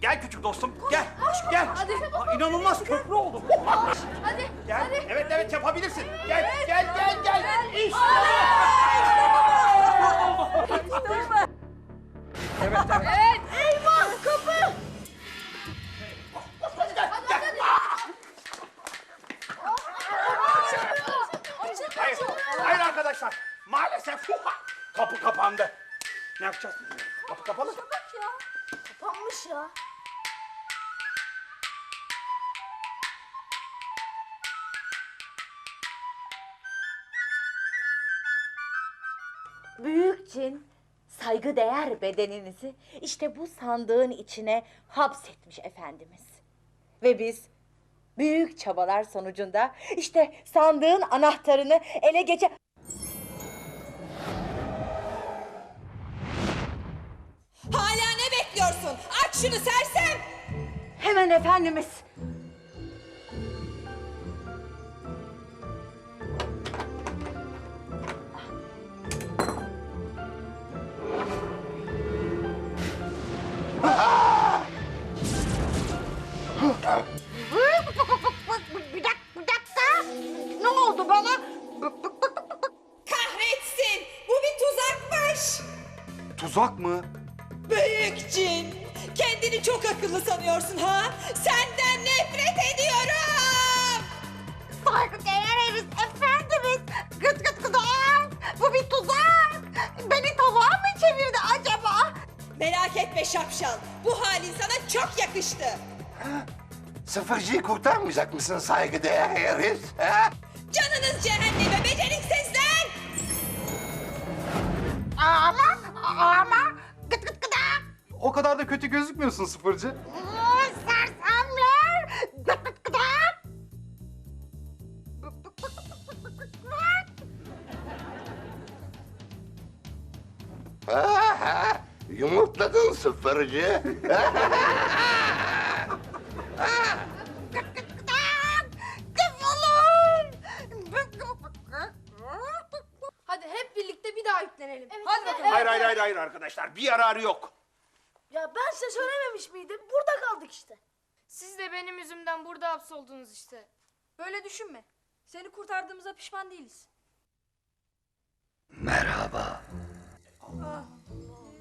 Gel küçük dostum. Gel. koş, gel. hadi. Aa, inanılmaz köprü oldu. Hadi. Gel. Hadi. Evet evet yapabilirsin. Gel gel gel gel. İşte. Evet evet. Evet. Büyük cin saygıdeğer bedeninizi işte bu sandığın içine hapsetmiş efendimiz. Ve biz büyük çabalar sonucunda işte sandığın anahtarını ele geçe... Hala ne bekliyorsun? Aç şunu sersem! Hemen efendimiz. Çok akıllı sanıyorsun ha? Senden nefret ediyorum! Saygıdeğer efendimiz. Gıt gıt gıdak. Bu bir tuzak. Beni tavuğa mı çevirdi acaba? Merak etme şapşal. Bu halin sana çok yakıştı. Sıfırcıyı kurtarmayacak mısın saygıdeğer? Ha? Canınız cehenneme beceriksizler! Ama ama gıt gıt gıdak. O kadar da kötü gözükmüyorsun sıfırcı. Sersemler. Yumurtladın sıfırcı. Hadi hep birlikte bir daha yüklenelim. Hadi bakalım. Hayır hayır hayır hayır arkadaşlar. Bir yararı yok. Ya ben size söylememiş miydim? Burada kaldık işte. Siz de benim yüzümden burada hapsoldunuz işte. Böyle düşünme. Seni kurtardığımıza pişman değiliz. Merhaba.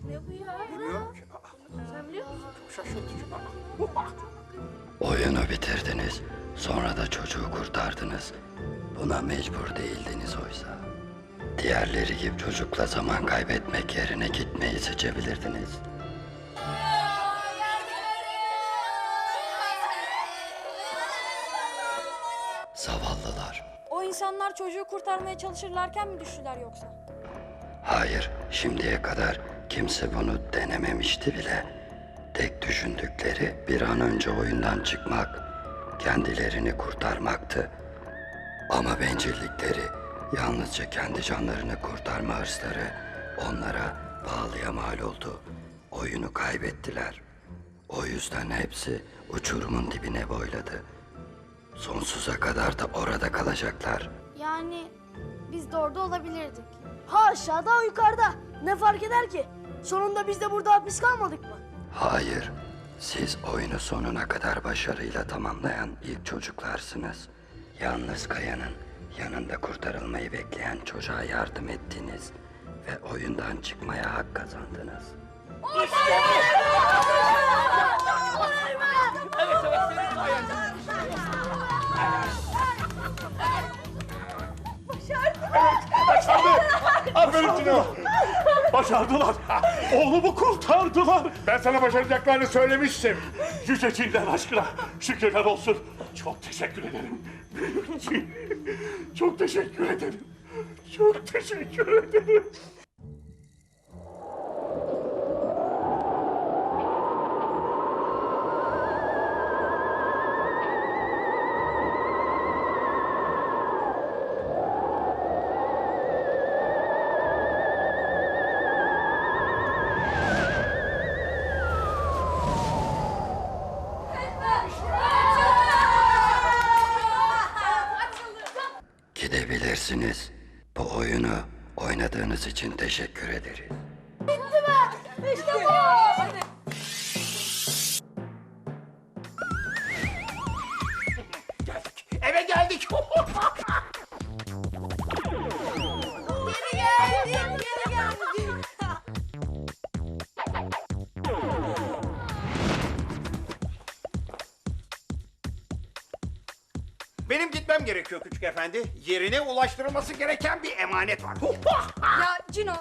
Ne bu ya? Bilmiyorum ki. Aa, Sen biliyor musun? Şaşırtıcı. Oyunu bitirdiniz. Sonra da çocuğu kurtardınız. Buna mecbur değildiniz oysa. Diğerleri gibi çocukla zaman kaybetmek yerine gitmeyi seçebilirdiniz. Zavallılar. O insanlar çocuğu kurtarmaya çalışırlarken mi düştüler yoksa? Hayır, şimdiye kadar kimse bunu denememişti bile. Tek düşündükleri bir an önce oyundan çıkmak, kendilerini kurtarmaktı. Ama bencillikleri, yalnızca kendi canlarını kurtarma hırsları onlara pahalıya mal oldu. Oyunu kaybettiler. O yüzden hepsi uçurumun dibine boyladı. Sonsuza kadar da orada kalacaklar. Yani biz de orada olabilirdik. Ha aşağıda yukarıda. Ne fark eder ki? Sonunda biz de burada hapis kalmadık mı? Hayır, siz oyunu sonuna kadar başarıyla tamamlayan ilk çocuklarsınız. Yalnız Kaya'nın yanında kurtarılmayı bekleyen çocuğa yardım ettiniz ve oyundan çıkmaya hak kazandınız. Başardı. Tino. Başardılar. Oğlumu kurtardılar. Ben sana başaracaklarını söylemiştim. Yüce Cin'den aşkına şükürler olsun. Çok teşekkür ederim. Çok teşekkür ederim. Çok teşekkür ederim. iyisiniz. Bu oyunu oynadığınız için teşekkür ederiz. Bitti mi? İşte bu! Hadi. Eve geldik. Benim gitmem gerekiyor küçük efendi. Yerine ulaştırılması gereken bir emanet var. Ya Cino,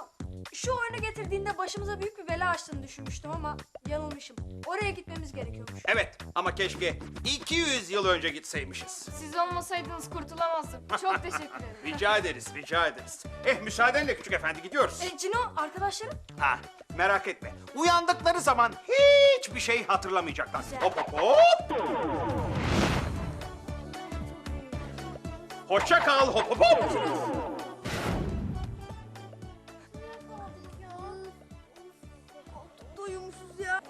şu oyunu getirdiğinde başımıza büyük bir bela açtığını düşünmüştüm ama yanılmışım. Oraya gitmemiz gerekiyormuş. Evet ama keşke 200 yıl önce gitseymişiz. Siz olmasaydınız kurtulamazdım. Çok teşekkür ederim. Rica ederiz, rica ederiz. Eh müsaadenle küçük efendi gidiyoruz. E, Cino, arkadaşlarım? Ha, merak etme. Uyandıkları zaman hiçbir şey hatırlamayacaklar. Hop hop hop. Hoşça kal hop hop hop. Doyumsuz ya.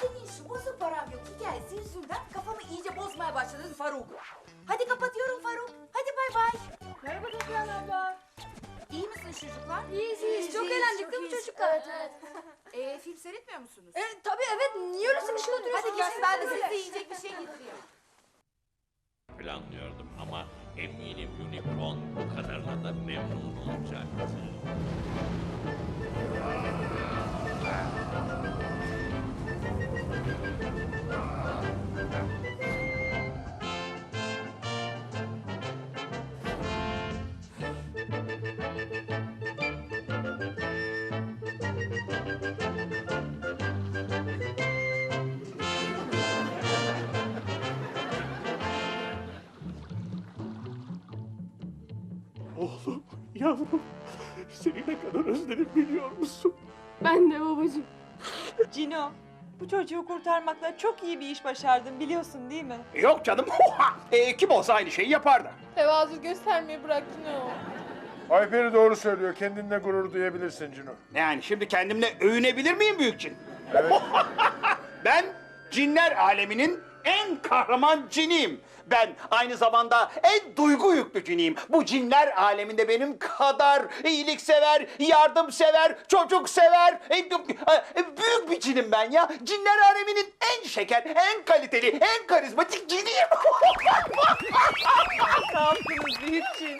Senin şu bozuk paragrafı gelsin yüzünden kafamı iyice bozmaya başladın Faruk. Hadi kapatıyorum Faruk. Hadi bay bay. Merhaba Toplan abla. İyi misiniz çocuklar? İyiyiz, iyiyiz. Çok eğlendik değil mi çocuklar? Ee, film seyretmiyor musunuz? E, tabii evet. Niye öyle sıkışık oturuyorsunuz? Hadi gelin ben de size yiyecek bir şey getireyim. Planlıyordum ama eminim Unicorn bu kadarla da memnun olacaktır. Oğlum, yavrum. Seni ne kadar özledim biliyor musun? Ben de babacığım. Cino, bu çocuğu kurtarmakla çok iyi bir iş başardın biliyorsun değil mi? Yok canım. e, kim olsa aynı şeyi yapardı. Tevazu göstermeyi bıraktın o. Ayperi doğru söylüyor. Kendinle gurur duyabilirsin Cino. Yani şimdi kendimle övünebilir miyim büyük cin? ben cinler aleminin en kahraman ciniyim. Ben aynı zamanda en duygu yüklü ciniyim. Bu cinler aleminde benim kadar iyiliksever, yardımsever, çocuksever, e, büyük bir cinim ben ya. Cinler aleminin en şeker, en kaliteli, en karizmatik ciniyim. Ne yaptınız büyük cin?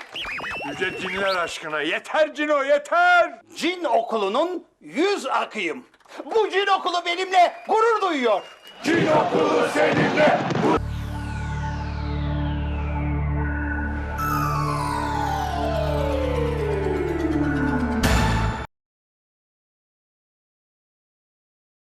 Yüce cinler aşkına. Yeter Cino yeter. Cin okulunun yüz akıyım. Bu cin okulu benimle gurur duyuyor. Cin okulu seninle.